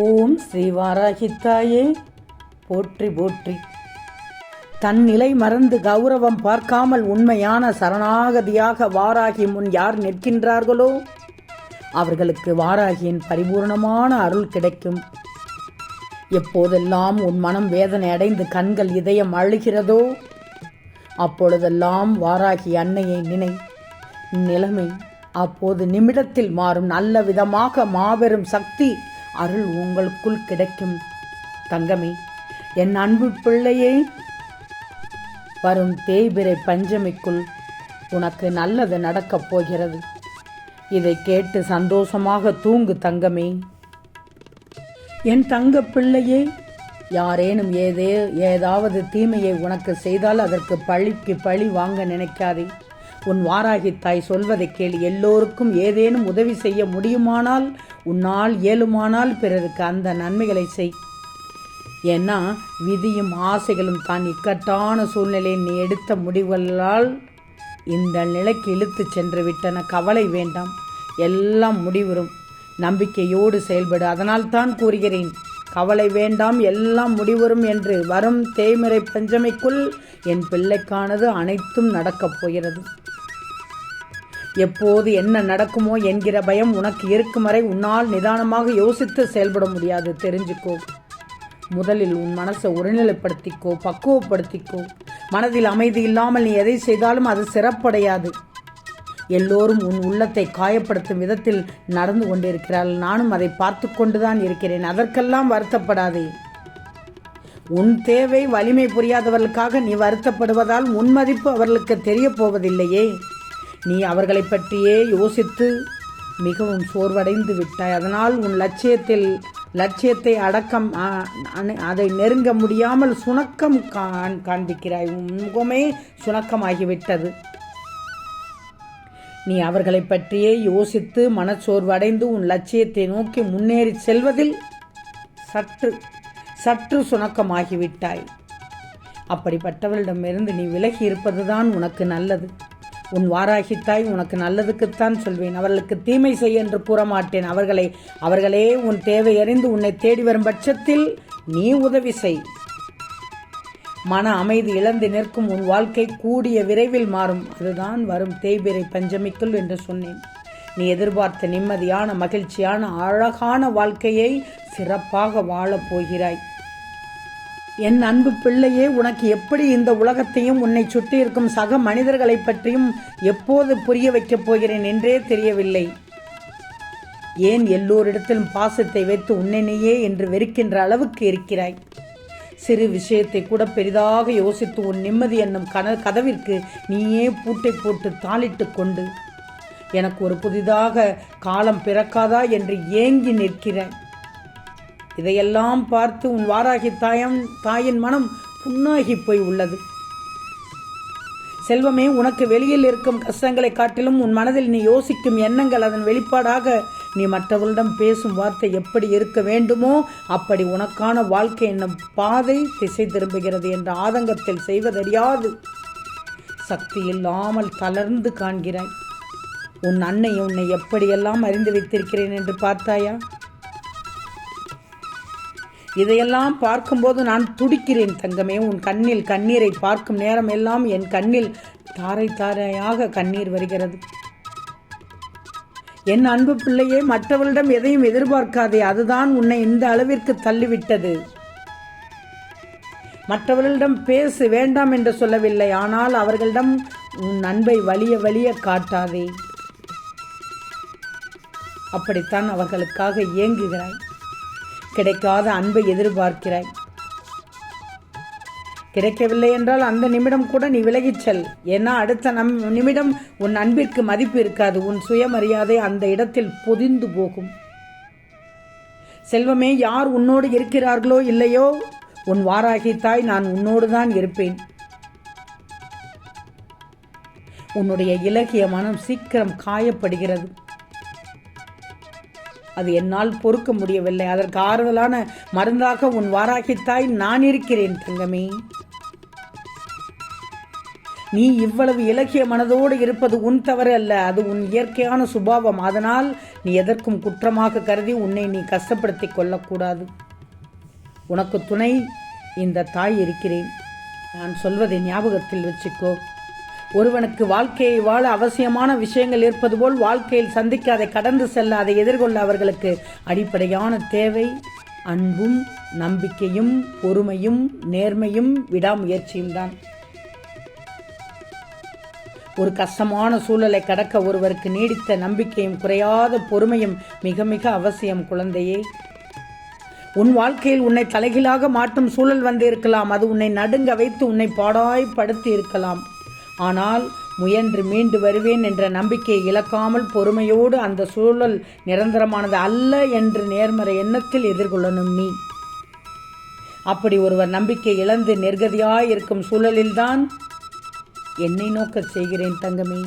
ஓம் ஸ்ரீ வாராகித்தாயே. போற்றி போற்றி. தன்னிலை மறந்து கௌரவம் பார்க்காமல் உண்மையான சரணாகதியாக வாராகி முன் யார் நிற்கின்றார்களோ? அவர்களுக்கு வாராகியின் பரிபூர்ணமான அருள் கிடைக்கும். எப்போதெல்லாம் உன் மனம் வேதனை அடைந்து கண்கள் இதயம் அழுகிறதோ அப்பொழுதெல்லாம் வாராகி அன்னையை நினை. நிலைமை அப்போது நிமிடத்தில் மாறும். நல்ல விதமாக மாபெரும் சக்தி அருள் உங்களுக்குள் கிடைக்கும் தங்கமே. என் அன்பு பிள்ளையே வரும் தேய்பிரை பஞ்சமிக்குள் உனக்கு நல்லது நடக்கப் போகிறது. இதை கேட்டு சந்தோஷமாக தூங்கு தங்கமே. என் தங்க பிள்ளையே யாரேனும் ஏதே ஏதாவது தீமையை உனக்கு செய்தால் அதற்கு பழிக்கு பழி வாங்க நினைக்காதே. உன் வாராகி தாய் சொல்வதை கேள். எல்லோருக்கும் ஏதேனும் உதவி செய்ய முடியுமானால் உன்னால் இயலுமானால் பிறருக்கு அந்த நன்மைகளை செய். ஏன்னா விதியும் ஆசைகளும் தான் இக்கட்டான சூழ்நிலையை நீ எடுத்த முடிவுகளால் இந்த நிலைக்கு இழுத்துச் சென்று விட்டன. கவலை வேண்டாம். எல்லாம் முடிவுறும். நம்பிக்கையோடு செயல்படு. அதனால் தான் கூறுகிறேன் கவலை வேண்டாம். எல்லாம் முடிவரும் என்று வரும் தேய்மறை பஞ்சமைக்குள் என் பிள்ளைக்கானது அனைத்தும் நடக்கப் போகிறது. எப்போது என்ன நடக்குமோ என்கிற பயம் உனக்கு இருக்கும் வரை உன்னால் நிதானமாக யோசித்து செயல்பட முடியாது. தெரிஞ்சுக்கோ. முதலில் உன் மனசை ஒருநிலைப்படுத்திக்கோ பக்குவப்படுத்திக்கோ. மனதில் அமைதி இல்லாமல் நீ எதை செய்தாலும் அது சிறப்படையாது. எல்லோரும் உன் உள்ளத்தை காயப்படுத்தும் விதத்தில் நடந்து கொண்டிருக்கிறார்கள் நானும் அதை பார்த்து கொண்டுதான் இருக்கிறேன். அதற்கெல்லாம் வருத்தப்படாதே. உன் தேவை வலிமை புரியாதவர்களுக்காக நீ வருத்தப்படுவதால் உன் மதிப்பு அவர்களுக்கு தெரிய போவதில்லையே. நீ அவர்களை பற்றியே யோசித்து மிகவும் சோர்வடைந்து விட்டாய். அதனால் உன் லட்சியத்தில் லட்சியத்தை அடக்கம் அதை நெருங்க முடியாமல் சுணக்கம் காண் காண்பிக்கிறாய். உன் முகமே சுணக்கமாகிவிட்டது. நீ அவர்களை பற்றியே யோசித்து மனச்சோர்வடைந்து உன் லட்சியத்தை நோக்கி முன்னேறி செல்வதில் சற்று சற்று சுணக்கமாகிவிட்டாய். அப்படிப்பட்டவளிடமிருந்து நீ விலகி இருப்பதுதான் உனக்கு நல்லது. உன் வாராகித்தாய் உனக்கு நல்லதுக்குத்தான் சொல்வேன். அவர்களுக்கு தீமை செய்ய என்று கூற மாட்டேன் அவர்களை அவர்களே உன் தேவை அறிந்து உன்னை தேடி வரும் பட்சத்தில் நீ உதவி செய். மன அமைதி இழந்து நிற்கும் உன் வாழ்க்கை கூடிய விரைவில் மாறும். அதுதான் வரும் தேய்பிரை பஞ்சமிக்குள் என்று சொன்னேன். நீ எதிர்பார்த்த நிம்மதியான மகிழ்ச்சியான அழகான வாழ்க்கையை சிறப்பாக வாழப் போகிறாய். என் அன்பு பிள்ளையே உனக்கு எப்படி இந்த உலகத்தையும் உன்னை சுற்றி இருக்கும் சக மனிதர்களைப் பற்றியும் எப்போது புரிய வைக்கப் போகிறேன் என்றே தெரியவில்லை. ஏன் எல்லோரிடத்திலும் பாசத்தை வைத்து உன்னினையே என்று வெறுக்கின்ற அளவுக்கு இருக்கிறாய்? சிறு விஷயத்தை கூட பெரிதாக யோசித்து உன் நிம்மதி என்னும் கன கதவிற்கு நீயே பூட்டை போட்டு தாளிட்டு கொண்டு எனக்கு ஒரு புதிதாக காலம் பிறக்காதா? என்று ஏங்கி நிற்கிறேன் இதையெல்லாம் பார்த்து உன் வாராகி தாயம் தாயின் மனம் புண்ணாகி போய் உள்ளது. செல்வமே உனக்கு வெளியில் இருக்கும் கஷ்டங்களை காட்டிலும் உன் மனதில் நீ யோசிக்கும் எண்ணங்கள் அதன் வெளிப்பாடாக நீ மற்றவர்களிடம் பேசும் வார்த்தை எப்படி இருக்க வேண்டுமோ அப்படி உனக்கான வாழ்க்கை என்னும் பாதை திசை திரும்புகிறது என்ற ஆதங்கத்தில் செய்வதறியாது. சக்தி இல்லாமல் தளர்ந்து காண்கிறாய். உன் அன்னை உன்னை எப்படியெல்லாம் அறிந்து வைத்திருக்கிறேன் என்று பார்த்தாயா? இதையெல்லாம் பார்க்கும்போது நான் துடிக்கிறேன் தங்கமே. உன் கண்ணில் கண்ணீரை பார்க்கும் நேரம் எல்லாம் என் கண்ணில் தாரை தாரையாக கண்ணீர் வருகிறது. என் அன்பு பிள்ளையே மற்றவர்களிடம் எதையும் எதிர்பார்க்காதே. அதுதான் உன்னை இந்த அளவிற்கு தள்ளிவிட்டது. மற்றவர்களிடம் பேசு வேண்டாம் என்று சொல்லவில்லை. ஆனால் அவர்களிடம் உன் அன்பை வலிய வலிய காட்டாதே. அப்படித்தான் அவர்களுக்காக ஏங்குகிறாய் கிடைக்காத அன்பை எதிர்பார்க்கிறாய். கிடைக்கவில்லை என்றால் அந்த நிமிடம் கூட நீ விலகிச் செல். ஏன்னா அடுத்த நம் நிமிடம் உன் அன்பிற்கு மதிப்பு இருக்காது. உன் சுயமரியாதை அந்த இடத்தில் பொதிந்து போகும். செல்வமே யார் உன்னோடு இருக்கிறார்களோ இல்லையோ? உன் வாராகி தாய் நான் உன்னோடு தான் இருப்பேன். உன்னுடைய இலகிய மனம் சீக்கிரம் காயப்படுகிறது. அது என்னால் பொறுக்க முடியவில்லை. அதற்கு ஆறுதலான மருந்தாக உன் வாராகித்தாய் நான் இருக்கிறேன் தங்கமே. நீ இவ்வளவு இலக்கிய மனதோடு இருப்பது உன் தவறு அல்ல அது உன் இயற்கையான சுபாவம். அதனால் நீ எதற்கும் குற்றமாக கருதி உன்னை நீ கஷ்டப்படுத்தி கொள்ளக்கூடாது. உனக்கு துணை இந்த தாய் இருக்கிறேன். நான் சொல்வதை ஞாபகத்தில் வச்சுக்கோ. ஒருவனுக்கு வாழ்க்கையை வாழ அவசியமான விஷயங்கள் இருப்பது போல் வாழ்க்கையில் சந்திக்க அதை கடந்து செல்ல அதை எதிர்கொள்ள அவர்களுக்கு அடிப்படையான தேவை. அன்பும் நம்பிக்கையும் பொறுமையும் நேர்மையும் விடாமுயற்சியும் தான். ஒரு கஷ்டமான சூழலை கடக்க ஒருவருக்கு நீடித்த நம்பிக்கையும் குறையாத பொறுமையும் மிக மிக அவசியம் குழந்தையே. உன் வாழ்க்கையில் உன்னை தலைகீழாக மாற்றும் சூழல் வந்து இருக்கலாம் அது உன்னை நடுங்க வைத்து உன்னை பாடாய்படுத்தி இருக்கலாம். ஆனால் முயன்று மீண்டு வருவேன் என்ற நம்பிக்கையை இழக்காமல் பொறுமையோடு அந்த சூழல் நிரந்தரமானது அல்ல என்று நேர்மறை எண்ணத்தில் எதிர்கொள்ளணும் நீ. அப்படி ஒருவர் நம்பிக்கை இழந்து நிர்கதியாய் இருக்கும் சூழலில்தான் என்னை நோக்கச் செய்கிறேன் தங்கமே.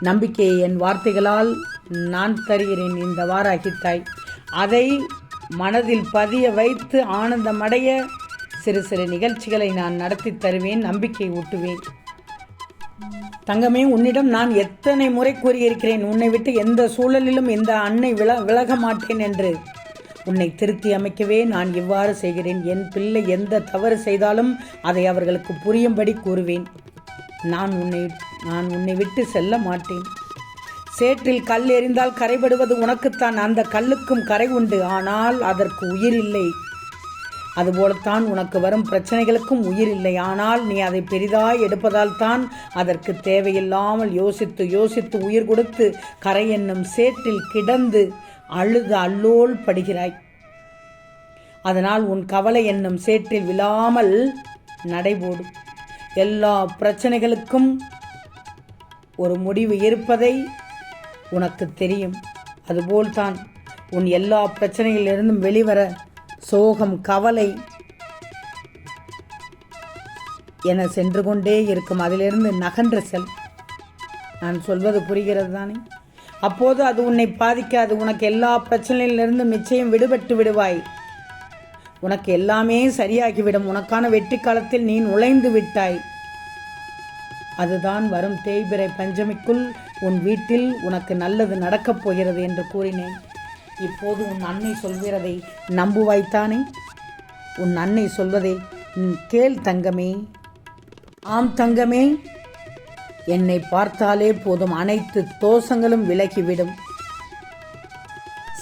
நம்பிக்கையை என் வார்த்தைகளால் நான் தருகிறேன் இந்த வாராகித்தாய். அதை மனதில் பதிய வைத்து ஆனந்தமடைய சிறு சிறு நிகழ்ச்சிகளை நான் நடத்தி தருவேன் நம்பிக்கை ஊட்டுவேன். தங்கமே உன்னிடம் நான் எத்தனை முறை கூறியிருக்கிறேன்? உன்னை விட்டு எந்த சூழலிலும் இந்த அன்னை வில விலக மாட்டேன் என்று. உன்னை திருத்தி அமைக்கவே நான் இவ்வாறு செய்கிறேன். என் பிள்ளை எந்த தவறு செய்தாலும் அதை அவர்களுக்கு புரியும்படி கூறுவேன். நான் உன்னை நான் உன்னை விட்டு செல்ல மாட்டேன். சேற்றில் கல் எறிந்தால் கரைபடுவது உனக்குத்தான். அந்த கல்லுக்கும் கரை உண்டு. ஆனால் அதற்கு உயிர் இல்லை. அதுபோலத்தான் உனக்கு வரும் பிரச்சனைகளுக்கும் உயிர் இல்லை. ஆனால் நீ அதை பெரிதாய் எடுப்பதால் தான் அதற்கு தேவையில்லாமல் யோசித்து யோசித்து உயிர் கொடுத்து கரை என்னும் சேற்றில் கிடந்து அழுது அல்லோல் படுகிறாய். அதனால் உன் கவலை என்னும் சேற்றில் விழாமல் நடைபோடும் எல்லா பிரச்சனைகளுக்கும் ஒரு முடிவு இருப்பதை உனக்கு தெரியும். அதுபோல்தான் உன் எல்லா பிரச்சனைகளிலிருந்தும் வெளிவர சோகம் கவலை என சென்று கொண்டே இருக்கும். அதிலிருந்து நகன்ற செல். நான் சொல்வது புரிகிறது தானே அப்போது அது உன்னை பாதிக்காது. உனக்கு எல்லா பிரச்சனையிலிருந்து நிச்சயம் விடுபட்டு விடுவாய். உனக்கு எல்லாமே சரியாகிவிடும். உனக்கான வெற்றி காலத்தில் நீ நுழைந்து விட்டாய். அதுதான் வரும் தேய்பிறை பஞ்சமிக்குள் உன் வீட்டில் உனக்கு நல்லது நடக்கப் போகிறது என்று கூறினேன். இப்போது உன் அன்னை சொல்கிறதை நம்புவாய்த்தானே? உன் அன்னை சொல்வதை கேள் தங்கமே. ஆம் தங்கமே. என்னை பார்த்தாலே போதும் அனைத்து தோஷங்களும் விலகிவிடும்.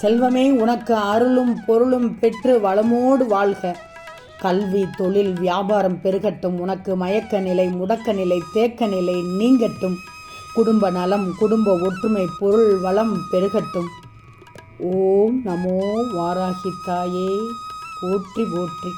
செல்வமே உனக்கு அருளும் பொருளும் பெற்று வளமோடு வாழ்க. கல்வி தொழில் வியாபாரம் பெருகட்டும். உனக்கு மயக்க நிலை முடக்க நிலை தேக்க நிலை நீங்கட்டும். குடும்ப நலம் குடும்ப ஒற்றுமை பொருள் வளம் பெருகட்டும். ஓம் நமோ வாராகித்தாயே. போற்றி போற்றி.